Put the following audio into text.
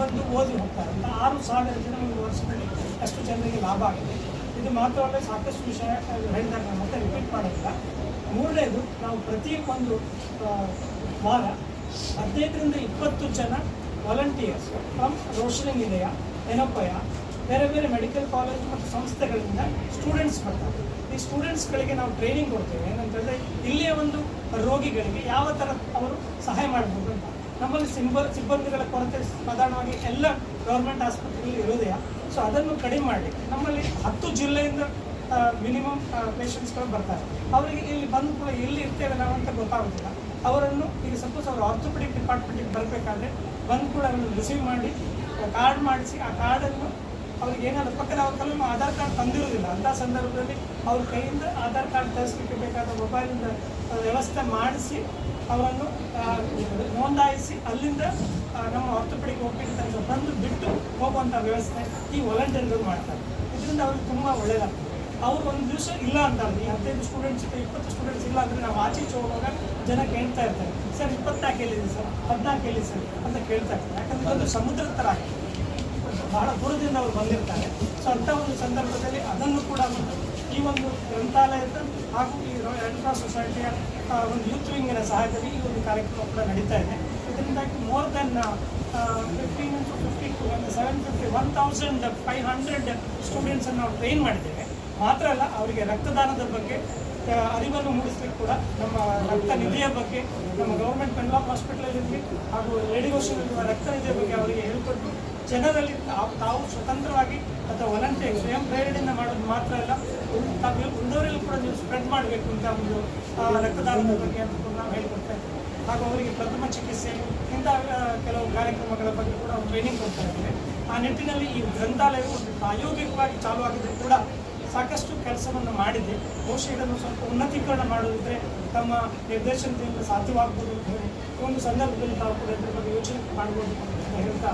ಬಂದು ಓದಿ ಹೋಗ್ತಾರೆ. ಅಂತ ಆರು ಸಾವಿರ ಜನ ಒಂದು ವರ್ಷದಲ್ಲಿ ಅಷ್ಟು ಜನರಿಗೆ ಲಾಭ ಆಗಿದೆ. ಇದು ಮಾತ್ರವಲ್ಲ, ಸಾಕಷ್ಟು ವಿಷಯ ಹೇಳಿದಾಗ ಮತ್ತೆ ರಿಪೀಟ್ ಮಾಡೋದಿಲ್ಲ. ಮೂರನೇದು, ನಾವು ಪ್ರತಿ ಒಂದು ವಾರ ಹದಿನೈದರಿಂದ ಇಪ್ಪತ್ತು ಜನ ವಾಲಂಟಿಯರ್ಸ್ ಫ್ರಮ್ ರೋಷನಿ ನಿಲಯ ಏನಪ್ಪಯ ಬೇರೆ ಬೇರೆ ಮೆಡಿಕಲ್ ಕಾಲೇಜ್ ಮತ್ತು ಸಂಸ್ಥೆಗಳಿಂದ ಸ್ಟೂಡೆಂಟ್ಸ್ ಬರ್ತಾರೆ. ಈ ಸ್ಟೂಡೆಂಟ್ಸ್ಗಳಿಗೆ ನಾವು ಟ್ರೈನಿಂಗ್ ಕೊಡ್ತೇವೆ. ಏನಂತಂದರೆ, ಇಲ್ಲಿಯ ಒಂದು ರೋಗಿಗಳಿಗೆ ಯಾವ ಥರ ಅವರು ಸಹಾಯ ಮಾಡ್ಬೋದು ಅಂತ. ನಮ್ಮಲ್ಲಿ ಸಿಂಬ ಸಿಬ್ಬಂದಿಗಳ ಕೊರತೆ ಸಾಧಾರಣವಾಗಿ ಎಲ್ಲ ಗೌರ್ಮೆಂಟ್ ಆಸ್ಪತ್ರೆಗಳಲ್ಲಿ ಇರೋದೇ ಸೊ ಅದನ್ನು ಕಡಿಮೆ ಮಾಡಲಿಕ್ಕೆ ನಮ್ಮಲ್ಲಿ ಹತ್ತು ಜಿಲ್ಲೆಯಿಂದ ಮಿನಿಮಮ್ ಪೇಷಂಟ್ಸ್ಗಳು ಬರ್ತಾರೆ. ಅವರಿಗೆ ಇಲ್ಲಿ ಬಂದು ಕೂಡ ಎಲ್ಲಿ ಇರ್ತೇವೆ ನಾವು ಅಂತ ಗೊತ್ತಾಗೋದಿಲ್ಲ. ಅವರನ್ನು ಈಗ ಸಪೋಸ್ ಅವರು ಆರ್ಥೋಪೆಡಿಕ್ ಡಿಪಾರ್ಟ್ಮೆಂಟಿಗೆ ಬರಬೇಕಾದ್ರೆ ಬಂದು ಕೂಡ ಅವರನ್ನು ರಿಸೀವ್ ಮಾಡಿ ಕಾರ್ಡ್ ಮಾಡಿಸಿ, ಆ ಕಾರ್ಡನ್ನು ಅವ್ರಿಗೆ ಏನಾದ್ರು ಪಕ್ಕದ ಅವ್ರ ಕಲ್ಲು ಆಧಾರ್ ಕಾರ್ಡ್ ತಂದಿರೋದಿಲ್ಲ. ಅಂತ ಸಂದರ್ಭದಲ್ಲಿ ಅವ್ರ ಕೈಯಿಂದ ಆಧಾರ್ ಕಾರ್ಡ್ ತರಿಸಲಿಕ್ಕೆ ಬೇಕಾದ ಮೊಬೈಲಿಂದ ವ್ಯವಸ್ಥೆ ಮಾಡಿಸಿ ಅವರನ್ನು ನೋಂದಾಯಿಸಿ ಅಲ್ಲಿಂದ ನಮ್ಮ ಆರ್ಥೋಪೆಡಿಕ್ ಒಪ್ಪಿಗೆ ತನಕ ಬಂದು ಬಿಟ್ಟು ಹೋಗುವಂಥ ವ್ಯವಸ್ಥೆ ಈ ವಾಲಂಟಿಯರ್ಗಳು ಮಾಡ್ತಾರೆ. ಇದರಿಂದ ಅವ್ರಿಗೆ ತುಂಬ ಒಳ್ಳೆಯದಾಗ್ತದೆ ಅವ್ರು ಒಂದು ದಿವಸ ಇಲ್ಲ ಅಂತಾರೆ. ಈ ಹದಿನೈದು ಸ್ಟೂಡೆಂಟ್ಸ್ ಇಪ್ಪತ್ತು ಸ್ಟೂಡೆಂಟ್ಸ್ ಇಲ್ಲ ಅಂದರೆ ನಾವು ಆಚೆ ಈಚೆ ಹೋಗುವಾಗ ಜನ ಕೇಳ್ತಾ ಇರ್ತಾರೆ. ಸರ್, ಇಪ್ಪತ್ನಾಲ್ಕು ಎಲ್ಲಿದೆ ಸರ್? ಹದಿನಾಲ್ಕು ಎಲ್ಲಿ ಸರ್? ಅಂತ ಕೇಳ್ತಾ ಇರ್ತಾರೆ. ಯಾಕಂದ್ರೆ ಒಂದು ಸಮುದ್ರ ಥರ ಆಗಿದೆ ಬಹಳ ದೂರದಿಂದ ಅವರು ಬಂದಿರ್ತಾರೆ. ಸೊ ಅಂಥ ಒಂದು ಸಂದರ್ಭದಲ್ಲಿ ಅದನ್ನು ಕೂಡ ಒಂದು ಈ ಒಂದು ಗ್ರಂಥಾಲಯದ ಹಾಗೂ ಈ ರೆಡ್ ಕ್ರಾಸ್ ಸೊಸೈಟಿಯ ಒಂದು ಯೂತ್ ವಿಂಗಿನ ಸಹಾಯದಲ್ಲಿ ಈ ಒಂದು ಕಾರ್ಯಕ್ರಮ ಕೂಡ ನಡೀತಾ ಇದೆ. ಇದರಿಂದಾಗಿ more than fifteen into fifty two ಒಂದು seven fifty one thousand five hundred ಸ್ಟೂಡೆಂಟ್ಸನ್ನು ನಾವು ಟ್ರೈನ್ ಮಾಡಿದ್ದೇವೆ. ಮಾತ್ರ ಅಲ್ಲ, ಅವರಿಗೆ ರಕ್ತದಾನದ ಬಗ್ಗೆ ಅರಿವನ್ನು ಮೂಡಿಸ್ಲಿಕ್ಕೆ ಕೂಡ ನಮ್ಮ ರಕ್ತ ನಿಧಿಯ ಬಗ್ಗೆ, ನಮ್ಮ ಗೌರ್ಮೆಂಟ್ ಪೆನ್ಲಾಕ್ ಹಾಸ್ಪಿಟಲಲ್ಲಿ ಹಾಗೂ ರೇಡಿಯೋಷನ್ ರಕ್ತ ನಿಧಿಯ ಬಗ್ಗೆ ಅವರಿಗೆ ಹೇಳಿಕೊಟ್ಟು ಜನರಲ್ಲಿ ತಾವು ಸ್ವತಂತ್ರವಾಗಿ ಅಥವಾ ವಾಲಂಟಿಯರ್ ಸ್ವಯಂ ಪ್ರೇರಣೆಯಿಂದ ಮಾಡೋದು ಮಾತ್ರ ಅಲ್ಲ ತಾವು ಉಳಿದವರೆಲ್ಲೂ ಕೂಡ ನೀವು ಸ್ಪ್ರೆಡ್ ಮಾಡಬೇಕು ಅಂತ ಒಂದು ರಕ್ತದಾನದ ಬಗ್ಗೆ ಅಂತ ಕೂಡ ನಾವು ಹೇಳಿಕೊಡ್ತಾ ಇದ್ದೇವೆ. ಹಾಗೂ ಅವರಿಗೆ ಪ್ರಥಮ ಚಿಕಿತ್ಸೆ, ಇಂಥ ಕೆಲವು ಕಾರ್ಯಕ್ರಮಗಳ ಬಗ್ಗೆ ಕೂಡ ಟ್ರೈನಿಂಗ್ ಕೊಡ್ತಾ ಇದ್ದಾರೆ. ಆ ನಿಟ್ಟಿನಲ್ಲಿ ಈ ಗ್ರಂಥಾಲಯವು ಒಂದು ಪ್ರಾಯೋಗಿಕವಾಗಿ ಚಾಲೂ ಆಗಿದ್ದು ಕೂಡ ಸಾಕಷ್ಟು ಕೆಲಸವನ್ನು ಮಾಡಿದೆ. ಬಹುಶಃ ಇದನ್ನು ಸ್ವಲ್ಪ ಉನ್ನತೀಕರಣ ಮಾಡೋದಿದ್ರೆ ತಮ್ಮ ನಿರ್ದೇಶನದಿಂದ ಸಾಧ್ಯವಾಗ್ಬೋದು ಒಂದು ಸಂದರ್ಭದಲ್ಲಿ ತಾವು ಕೂಡ ಇದರ ಬಗ್ಗೆ ಯೋಚನೆ ಮಾಡ್ಬೋದು ಅಂತ ಹೇಳ್ತಾ